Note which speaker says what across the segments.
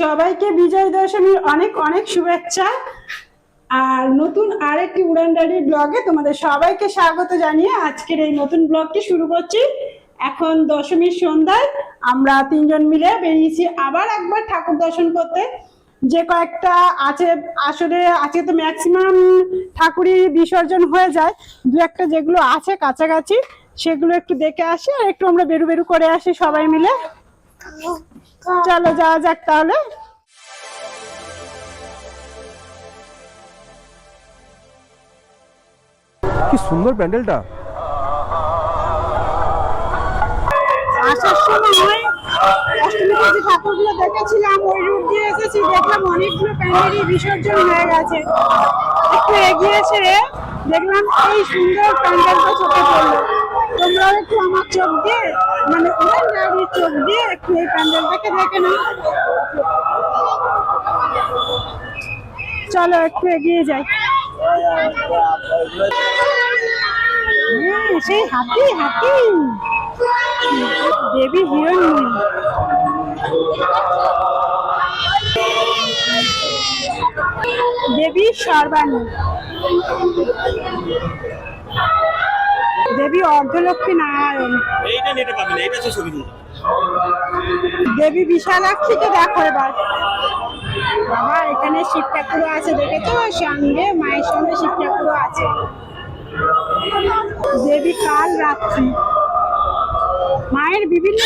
Speaker 1: সবাইকে বিজয় দশমীর অনেক অনেক শুভেচ্ছা। আর নতুন আরেকটি উড়ানডারি ব্লগে তোমাদের সবাইকে স্বাগত জানিয়ে আজকের এই নতুন ব্লগটি শুরু করছি। এখন দশমীর সন্ধ্যায় আমরা তিনজন মিলে বেরিয়েছি আবার একবার ঠাকুর দর্শন করতে। যে কয়েকটা আছে, আসলে আজকে তো ম্যাক্সিমাম ঠাকুরই বিসর্জন হয়ে যায়। দু একটা যেগুলো আছে কাছাকাছি, সেগুলো একটু দেখে আসি আর একটু আমরা বেরু বেরু করে আসি সবাই মিলে। চলো যাওয়া যাক তাহলে।
Speaker 2: কি সুন্দর প্যান্ডেলটা।
Speaker 1: আসার সময় অষ্টমীতে যে ঠাকুরগুলো দেখেছিলাম ওই রুট দিয়ে এসেছি দেখলাম অনেকগুলো প্যান্ডেলই বিসর্জন হয়ে গেছে। একটু এগিয়ে এসে দেখলাম এই সুন্দর প্যান্ডেলটা চোখে পড়ল তোমরাও একটু আমার চোখ দিয়ে মানে দিয়ে একটু এই প্যান্ডেলটাকে দেখে চলো একটু এগিয়ে যাই। হ্যাঁ, সেই হাতি হাতি। দেবী হিরণময়ী। দেবী সর্বাণী। দেবী অর্ধলক্ষ্মী নারায়ণ।
Speaker 3: এইটা নেটে পাবেন এইটা হচ্ছে ছবি
Speaker 1: দেবী বিশালাক্ষীকে দেখো এবার। বাবা, এখানে শিব ঠাকুরও আছে, দেখেছ? সঙ্গে, মায়ের সঙ্গে শিব ঠাকুরও আছে। দেবী কাল রাত্রি। মায়ের বিভিন্ন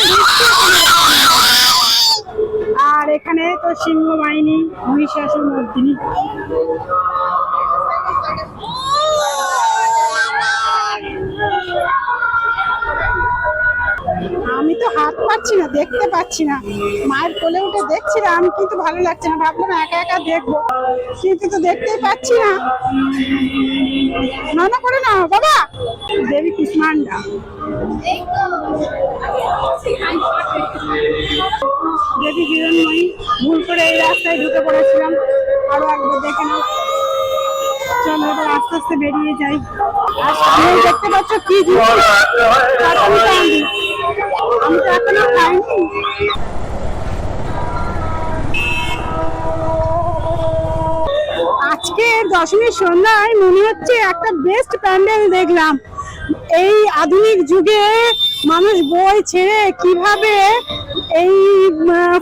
Speaker 1: আর এখানে তো সিংহ বাহিনী, মহিষাসুর মর্দিনী। পাচ্ছি না দেখতে পাচ্ছি না। মায়ের কোলে উঠে দেখছিলাম কিন্তু ভালো লাগছে না ভাবলাম একা একা দেখব। কিন্তু তো দেখতেই পাচ্ছি না। না না করে না বাবা। দেবী কুষ্মান্ডা দেবী হিরণময়ী ভুল করে এই রাস্তায় ঢুকে পড়েছিলাম। আরও একবার দেখে নাও। চলো এবার আস্তে আস্তে বেরিয়ে যাই। আর সামনে দেখতে পাচ্ছ কি জিনিস? আজকে দশমীর সন্ধ্যায় মনে হচ্ছে একটা বেস্ট প্যান্ডেল দেখলাম। এই আধুনিক যুগে মানুষ বই ছেড়ে কীভাবে এই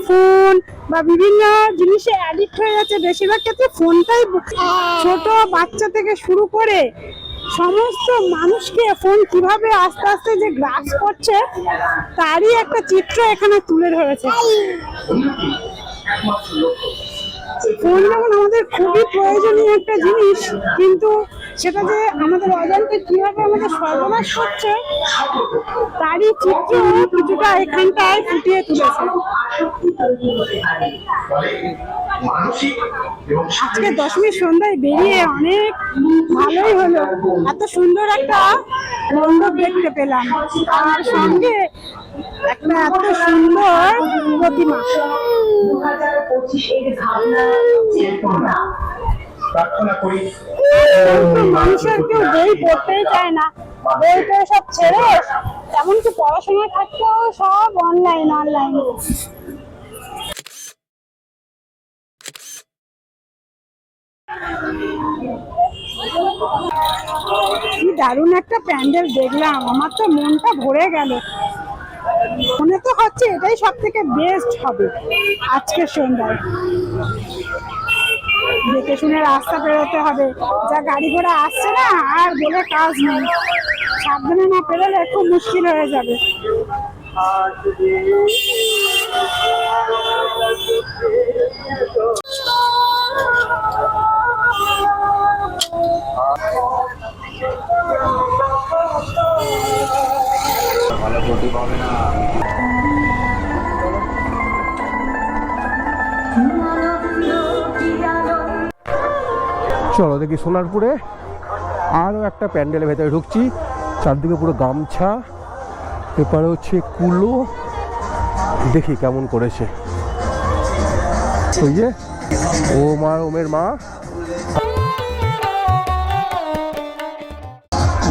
Speaker 1: ফোন বা বিভিন্ন জিনিসে অ্যাডিক্ট হয়ে যাচ্ছে, বেশিরভাগ ক্ষেত্রে ফোনটাই ছোট বাচ্চা থেকে শুরু করে সমস্ত মানুষকে ফোন কীভাবে আস্তে আস্তে যে গ্রাস করছে, তারই একটা চিত্র এখানে তুলে ধরেছে। ফোন যেমন আমাদের খুবই প্রয়োজনীয় একটা জিনিস, কিন্তু সেটা যে আমাদের অজান্তে কীভাবে আমাদের সর্বনাশ করছে তারই চিত্র কিছুটা এখানটায় ফুটিয়ে তুলেছে। আজকে দশমীর সন্ধ্যায় বেরিয়ে অনেক ভালোই হলো। এত সুন্দর একটা মণ্ডপ দেখতে পেলাম। আর সঙ্গে একটা এত সুন্দর প্রতিমা।
Speaker 4: প্রার্থনা করি।
Speaker 1: মানুষের কেউ বই পড়তেই চায় না। বই টই সব ছেড়ে এমনকি পড়াশোনা থাকতেও সব অনলাইন অনলাইন কি দারুণ একটা প্যান্ডেল দেখলাম। আমার তো মনটা ভরে গেল। মনে তো হচ্ছে এটাই সব থেকে বেস্ট হবে আজকের সন্ধ্যায়। দেখে শুনে রাস্তা পেরোতে হবে। যা গাড়ি ঘোড়া আসছে না, আর বলে কাজ নেই। সাবধানে না পেরোলে খুব মুশকিল হয়ে যাবে।
Speaker 2: চলো দেখি সোনারপুরে। আরও একটা প্যান্ডেলের ভেতরে ঢুকছি। চারদিকে পুরো গামছা। এপারে হচ্ছে কুলো। দেখি কেমন করেছে। ওই যে ও মা ওমের মা।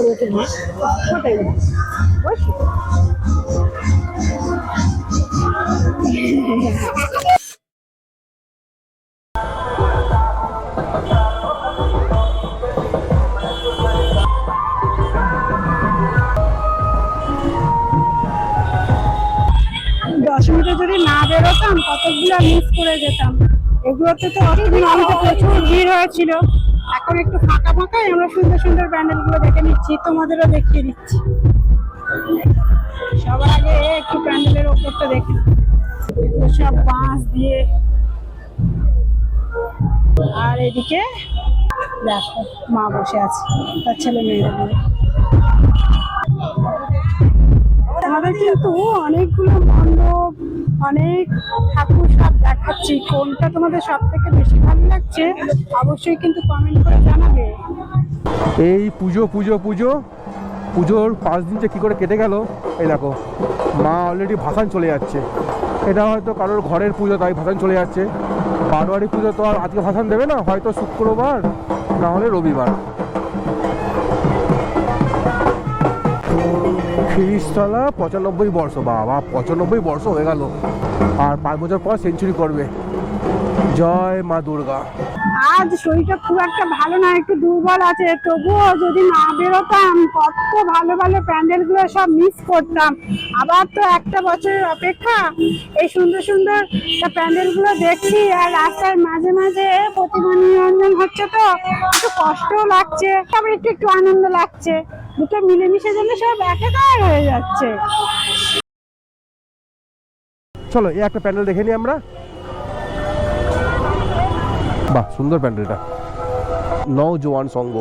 Speaker 1: না ওটাই না বসো দশমীতে যদি না বেরোতাম কতগুলো মিস করে যেতাম। এগুলোতে তো অনেকে প্রচুর ভিড় হয়েছিল। এখন একটু ফাঁকা ফাঁকাই আমরা সুন্দর সুন্দর প্যান্ডেলগুলো দেখে নিচ্ছি, তোমাদেরও দেখিয়ে দিচ্ছি। সবার আগে একটু প্যান্ডেলের ওপরটা দেখে। সব বাঁশ দিয়ে। আর এদিকে দেখো, মা বসে আছে, তার ছেলে মেয়েরা আমাদের কিন্তু অনেকগুলো মণ্ডপ, অনেক ঠাকুর সব দেখাচ্ছি। কোনটা তোমাদের সব থেকে বেশি ভালো লাগছে, অবশ্যই কিন্তু কমেন্ট করে জানাবে।
Speaker 2: এই পুজো পুজো পুজো। পুজোর পাঁচ দিন যে কী করে কেটে গেল, এই দেখো, মা অলরেডি ভাসান চলে যাচ্ছে। এটা হয়তো কারোর ঘরের পুজো, তাই ভাসান চলে যাচ্ছে। বারোয়ারি পুজো তো আর আজকে ভাসান দেবে না, হয়তো শুক্রবার, না হলে রবিবার। খিরিশতলা পঁচানব্বই বর্ষ, বাবা, পঁচানব্বই বর্ষ হয়ে গেল। আর পাঁচ বছর পর সেঞ্চুরি করবে। জয় মা দুর্গা।
Speaker 1: আজ শরীরটা খুব একটা ভালো না, একটু দুর্বল আছে। তবুও যদি না বেরোতাম, কত ভালো ভালো প্যান্ডেলগুলো সব মিস করতাম। আবার তো একটা বছরের অপেক্ষা, এই সুন্দর সুন্দর প্যান্ডেলগুলো দেখছি, আর রাস্তার মাঝে মাঝে প্রতিমা নিরঞ্জন হচ্ছে তো, একটু কষ্টও লাগছে আবার একটু একটু আনন্দ লাগছে। দুটো মিলেমিশে যেন সব একাকার হয়ে যাচ্ছে।
Speaker 2: চলো, এই একটা প্যান্ডেল দেখে নিই আমরা। বাহ সুন্দর প্যান্ডেল প্যান্ডেলটা নওজোয়ান সঙ্গ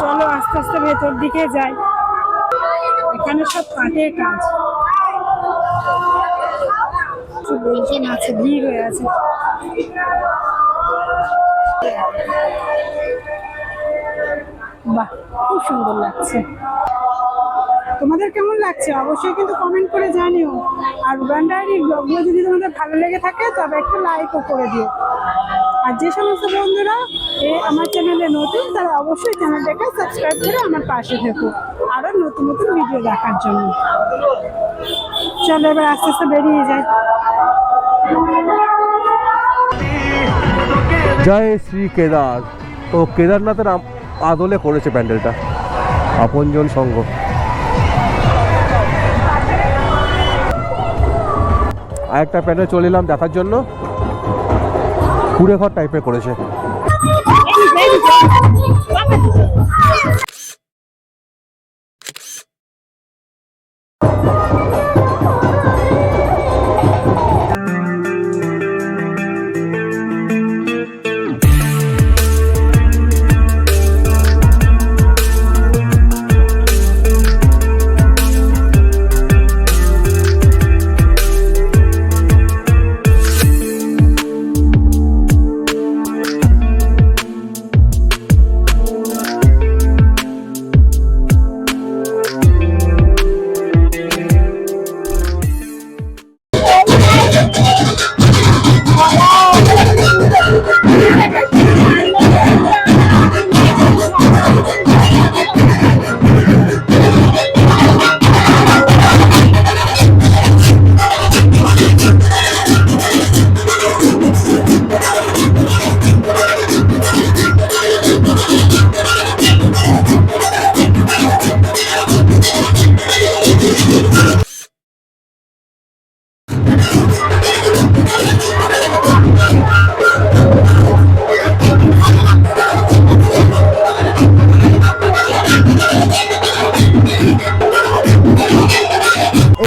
Speaker 1: চলো আস্তে আস্তে ভেতর দিকে যাই। এখানে সব কাঠের কাজ। আছে ভিড় হয়ে আছে। বাহ খুব সুন্দর লাগছে। তোমাদের কেমন লাগছে? অবশ্যই কিন্তু কমেন্ট করে জানিও। আর উড়ান ডায়েরির ব্লগগুলো যদি তোমাদের ভালো লেগে থাকে, তবে একটু লাইকও করে দিও। আর যে সমস্ত বন্ধুরা এ আমার চ্যানেলে নতুন, তারা অবশ্যই চ্যানেলটাকে সাবস্ক্রাইব করে আমার পাশে থেকো। আরও নতুন নতুন ভিডিও দেখার জন্য। চলো এবার আস্তে আস্তে বেরিয়ে যাই।
Speaker 2: জয় শ্রী কেদার। ও কেদারনাথের আদলে করেছে প্যান্ডেলটা। আপনজন সঙ্গ। আর একটা প্যান্ডেল চলে এলাম দেখার জন্য কুড়ে ঘর টাইপের করেছে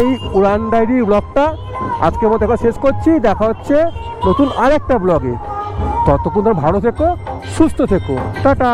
Speaker 2: এই উড়ান ডায়েরি ব্লগটা আজকের মতো এখন শেষ করছি। দেখা হচ্ছে নতুন আরেকটা ব্লগে। ততক্ষণ ভালো থেকো, সুস্থ থেকো। টাটা।